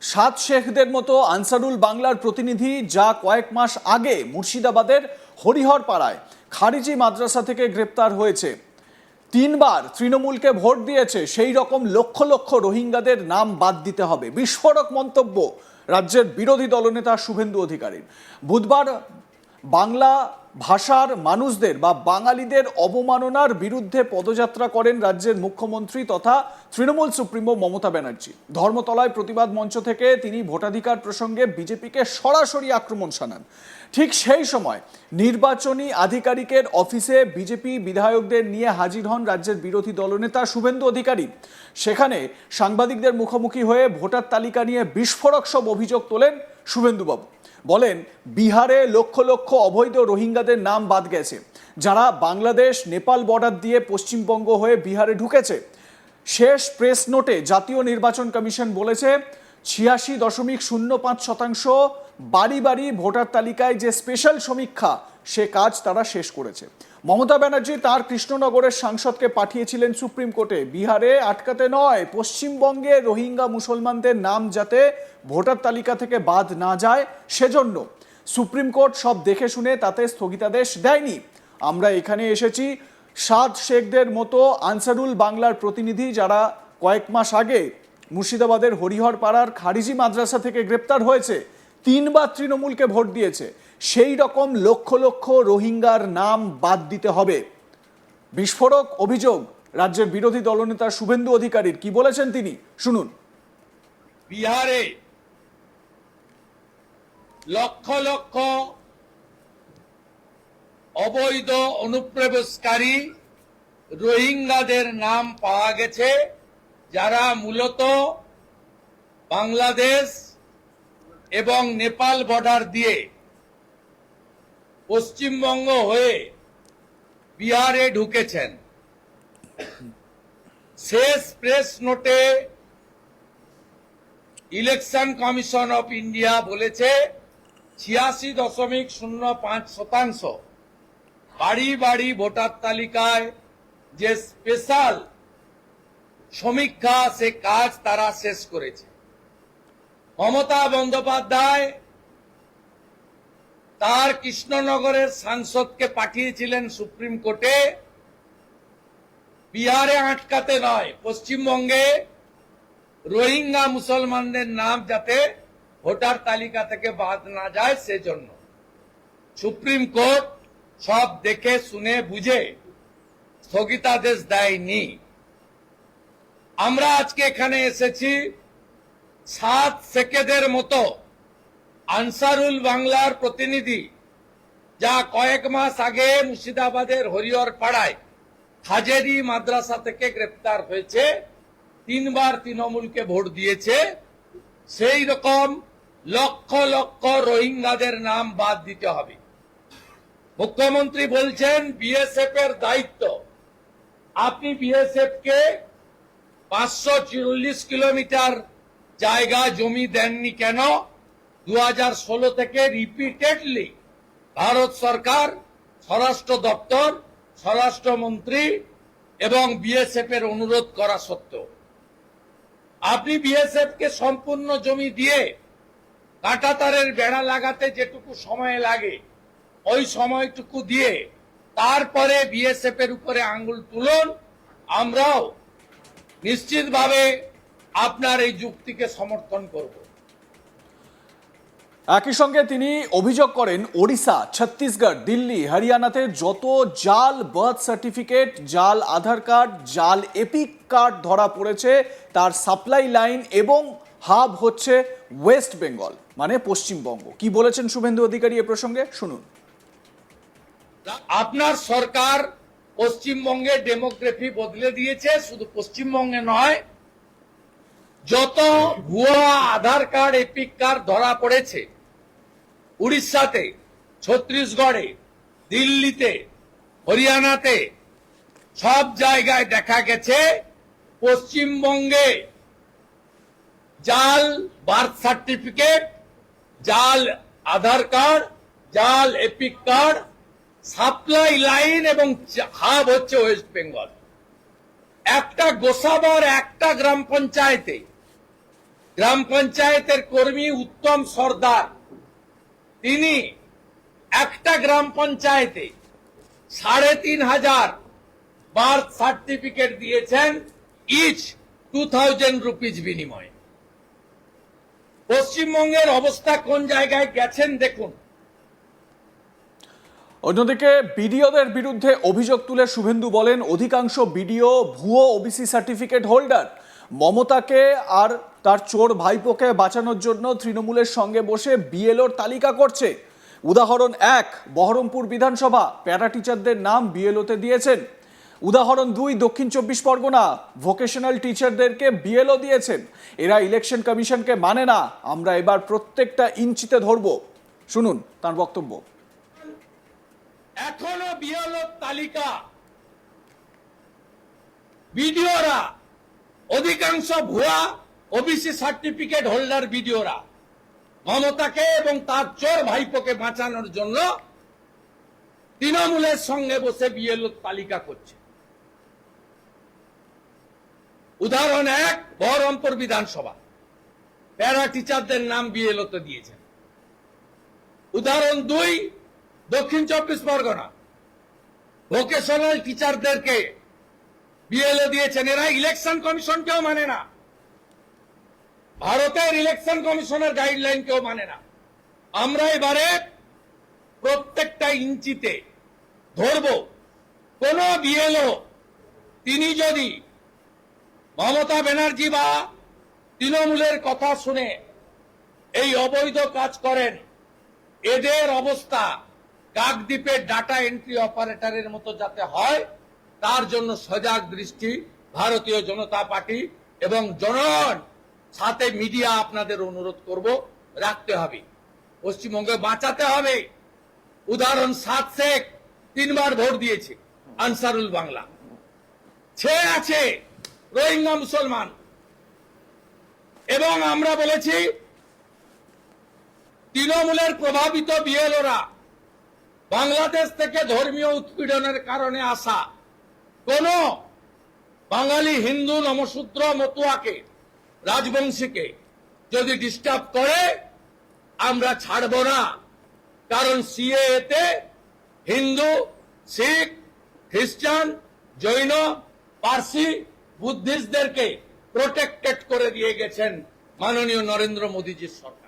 সাত শেখদের মতো আনসারুল বাংলার প্রতিনিধি যা কয়েক মাস আগে মুর্শিদাবাদের হরিহর পাড়ায় খারিজি মাদ্রাসা থেকে গ্রেপ্তার হয়েছে। তিনবার তৃণমূলকে ভোট দিয়েছে, সেই রকম লক্ষ লক্ষ রোহিঙ্গাদের নাম বাদ দিতে হবে। বিস্ফোরক মন্তব্য রাজ্যের বিরোধী দলনেতা শুভেন্দু অধিকারীর। বুধবার বাংলা ভাষার মানুষদের বা বাঙালিদের অবমাননার বিরুদ্ধে পদযাত্রা করেন রাজ্যের মুখ্যমন্ত্রী তথা তৃণমূল সুপ্রিমো মমতা ব্যানার্জি। ধর্মতলায় প্রতিবাদ মঞ্চ থেকে তিনি ভোটাধিকার প্রসঙ্গে বিজেপিকে সরাসরি আক্রমণ শানান। ঠিক সেই সময় নির্বাচনী আধিকারিকের অফিসে বিজেপি বিধায়কদের নিয়ে হাজির হন রাজ্যের বিরোধী দলনেতা শুভেন্দু অধিকারী। সেখানে সাংবাদিকদের মুখোমুখি হয়ে ভোটার তালিকা নিয়ে বিস্ফোরক সব অভিযোগ তোলেন শুভেন্দুবাবু। বলেন, বিহারে লক্ষ লক্ষ অবৈধ রোহিঙ্গাদের নাম বাদ গেছে। যারা বাংলাদেশ, নেপাল বর্ডার দিয়ে পশ্চিমবঙ্গ হয়ে বিহারে ঢুকেছে। শেষ প্রেস নোটে জাতীয় নির্বাচন কমিশন বলেছে, ছিয়াশি দশমিক শূন্য পাঁচ শতাংশ বাড়ি বাড়ি ভোটার তালিকায় যে স্পেশাল সমীক্ষা, সে কাজ তারা শেষ করেছে। মমতা ব্যানার্জি তার কৃষ্ণনগরের সাংসদকে পাঠিয়েছিলেন সুপ্রিম কোর্টে। বিহারে আটকাতে নয়, পশ্চিমবঙ্গে রোহিঙ্গা মুসলমানদের নাম যাতে ভোটার তালিকা থেকে বাদ না যায়, সেজন্য সুপ্রিম কোর্ট সব দেখে শুনে তাতে স্থগিতাদেশ দেয়নি। আমরা এখানে এসেছি সাদ শেখদের মতো আনসারুল বাংলার প্রতিনিধি যারা কয়েক মাস আগে মুর্শিদাবাদের হরিহর পাড়ার খারিজি মাদ্রাসা থেকে গ্রেপ্তার হয়েছে। তিনবার তৃণমূলকে ভোট দিয়েছে। সেই রকম লক্ষ লক্ষ রোহিঙ্গার নাম বাদ দিতে হবে। বিস্ফোরক অভিযোগ রাজ্যের বিরোধী দলনেতা শুভেন্দু অধিকারীর। কি বলেছেন তিনি? শুনুন। বিহারে লক্ষ লক্ষ অবৈধ অনুপ্রবেশকারী রোহিঙ্গাদের নাম পাওয়া গেছে, যারা মূলত বাংলাদেশ এবং নেপাল বর্ডার দিয়ে পশ্চিমবঙ্গ হয়ে বিহারে ঢুকেছেন। শেষ প্রেস নোটে ইলেকশন কমিশন অফ ইন্ডিয়া বলেছে, ছিয়াশি দশমিক শূন্য পাঁচ শতাংশ বাড়ি বাড়ি ভোটার তালিকায় যে স্পেশাল সমীক্ষা, সে কাজ তারা শেষ করেছে। মমতা বন্দ্যোপাধ্যায় তার কৃষ্ণনগরের সাংসদকে পাঠিয়েছিলেন সুপ্রিম কোর্টে। বিহারে আটকাতে নয়, পশ্চিমবঙ্গে রোহিঙ্গা মুসলমানদের নাম যাতে ভোটার তালিকা থেকে বাদ না যায় সেজন্য। সুপ্রিম কোর্ট সব দেখে, শুনে, বুঝে স্থগিতাদেশ দেয়নি। আমরা আজকে এখানে এসেছি সাত সেকেদের মতো আনসারুল বাংলার প্রতিনিধি, যা কয়েক মাস আগে মুর্শিদাবাদের হরিহর পাড়ায় হাজেরি মাদ্রাসা থেকে গ্রেপ্তার হয়েছে। তিনবার তৃণমূলকে ভোট দিয়েছে। সেই রকম লক্ষ লক্ষ রোহিঙ্গাদের নাম বাদ দিতে হবে। মুখ্যমন্ত্রী বলছেন, বিএসএফ এর দায়িত্ব। আপনি বিএসএফ কে পাঁচশো চল্লিশ কিলোমিটার জায়গা, জমি দেননি কেন? দু হাজার ষোলো থেকে রিপিটেডলি ভারত সরকার, স্বরাষ্ট্র দপ্তর, স্বরাষ্ট্রমন্ত্রী এবং বিএসএফ এর অনুরোধ করা সত্ত্বেও। আপনি বিএসএফ কে সম্পূর্ণ জমি দিয়ে কাঁটাতারের বেড়া লাগাতে যেটুকু সময় লাগে, ওই সময়টুকু দিয়ে তারপরে বিএসএফ এর উপরে আঙ্গুল তুলুন, আমরাও নিশ্চিতভাবে আপনার এই যুক্তিকে সমর্থন করব। একই সঙ্গে তিনি অভিযোগ করেন ওড়িশা ছত্তিশগড় দিল্লি হরিয়ানাতে যত জাল বার্থ সার্টিফিকেট জাল আধার কার্ড জাল এপিক কার্ড ধরা পড়েছে তার সাপ্লাই লাইন এবং হাব হচ্ছে ওয়েস্ট বেঙ্গল মানে পশ্চিমবঙ্গ। কি বলেছেন শুভেন্দু অধিকারী এ প্রসঙ্গে? শুনুন। আপনার সরকার পশ্চিমবঙ্গে ডেমোগ্রাফি বদলে দিয়েছে শুধু পশ্চিমবঙ্গে নয় যত ভুয়া আধার কার্ড এপিক কার্ড ধরা পড়েছে, উড়িষ্যাতে, ছত্তিশগড়ে, দিল্লিতে, হরিয়ানাতে, সব জায়গায় দেখা গেছে পশ্চিমবঙ্গে জাল বার্থ সার্টিফিকেট, জাল আধার কার্ড, জাল এপিক কার্ড, সাপ্লাই লাইন এবং হাব হচ্ছে ওয়েস্ট বেঙ্গল। একটা গোসাবার একটা গ্রাম পঞ্চায়েতে গ্রাম পঞ্চায়েতের কর্মী উত্তম সর্দার। তিনি একটা গ্রাম পঞ্চায়েতে সাড়ে তিন হাজার বার্থ সার্টিফিকেট দিয়েছেন ইচ টু থাউজেন্ড রুপিজ বিনিময়ে। পশ্চিমবঙ্গের অবস্থা কোন জায়গায় গেছেন দেখুন। অন্যদিকে বিডিওদের বিরুদ্ধে অভিযোগ তুলে শুভেন্দু বলেন, অধিকাংশ বিডিও ভুয়ো ওবিসি সার্টিফিকেট হোল্ডার। মমতাকে আর তার চোর ভাইপোকে বাঁচানোর জন্য তৃণমূলের সঙ্গে বসে বিএলওর তালিকা করছে। উদাহরণ এক, বহরমপুর বিধানসভা। প্যারা টিচারদের নাম বিএলওতে দিয়েছেন। উদাহরণ দুই, দক্ষিণ চব্বিশ পরগনা। ভোকেশনাল টিচারদেরকে বিএলও দিয়েছেন। এরা ইলেকশন কমিশনকে মানে না। আমরা এবার প্রত্যেকটা ইঞ্চিতে ধরবো। শুনুন তার বক্তব্য। এখনও বিএলওর তালিকা। বিডিওরা, অধিকাংশ ভুয়া ওবিসি সার্টিফিকেট হোল্ডার বিডিওরা মমতাকে এবং তার চোর ভাইপোকে বাঁচানোর জন্য তৃণমূলের সঙ্গে বসে বিএলওর তালিকা করছে। উদাহরণ এক, বহরমপুর বিধানসভা। প্যারা টিচারদের নাম বিএলওতে দিয়েছেন। উদাহরণ দুই, দক্ষিণ চব্বিশ পরগনা। ভোকেশনাল টিচারদেরকে বিএলও দিয়েছেন। এরা ইলেকশন কমিশনকেও মানে না। ভারতের ইলেকশন কমিশনের গাইডলাইন কেউ মানে না। আমরা এবারে প্রত্যেকটা ইঞ্চিতে ধরব, কোন বিএলও, তিনি যদি মমতা ব্যানার্জি বা তৃণমূলের কথা শুনে এই অবৈধ কাজ করেন, এদের অবস্থা কাকদ্বীপের ডাটা এন্ট্রি অপারেটরের মতো যাতে হয়, তার জন্য সজাগ দৃষ্টি ভারতীয় জনতা পার্টি এবং জনগণ সাথে মিডিয়া আপনাদের অনুরোধ করব, রাখতে হবে। পশ্চিমবঙ্গে বাঁচাতে হবে। উদাহরণ, সাত শেখ তিনবার ভোট দিয়েছে, আনসারুল বাংলা। ছে আছে, রোহিঙ্গা মুসলমান। এবং আমরা বলেছি, তৃণমূলের প্রভাবিত বিএলওরা বাংলাদেশ থেকে ধর্মীয় উৎপীড়নের কারণে আসা কোন বাঙালি হিন্দু নমশূদ্র মতুয়াকে রাজবংশীকে যদি ডিস্টার্ব করে, আমরা ছাড়ব না। কারণ সিএতে হিন্দু, শিখ, খ্রিস্টান, জৈন, পার্সি, বুদ্ধিস্টদেরকে প্রোটেক্টেড করে দিয়ে গেছেন মাননীয় নরেন্দ্র মোদীজির সরকার।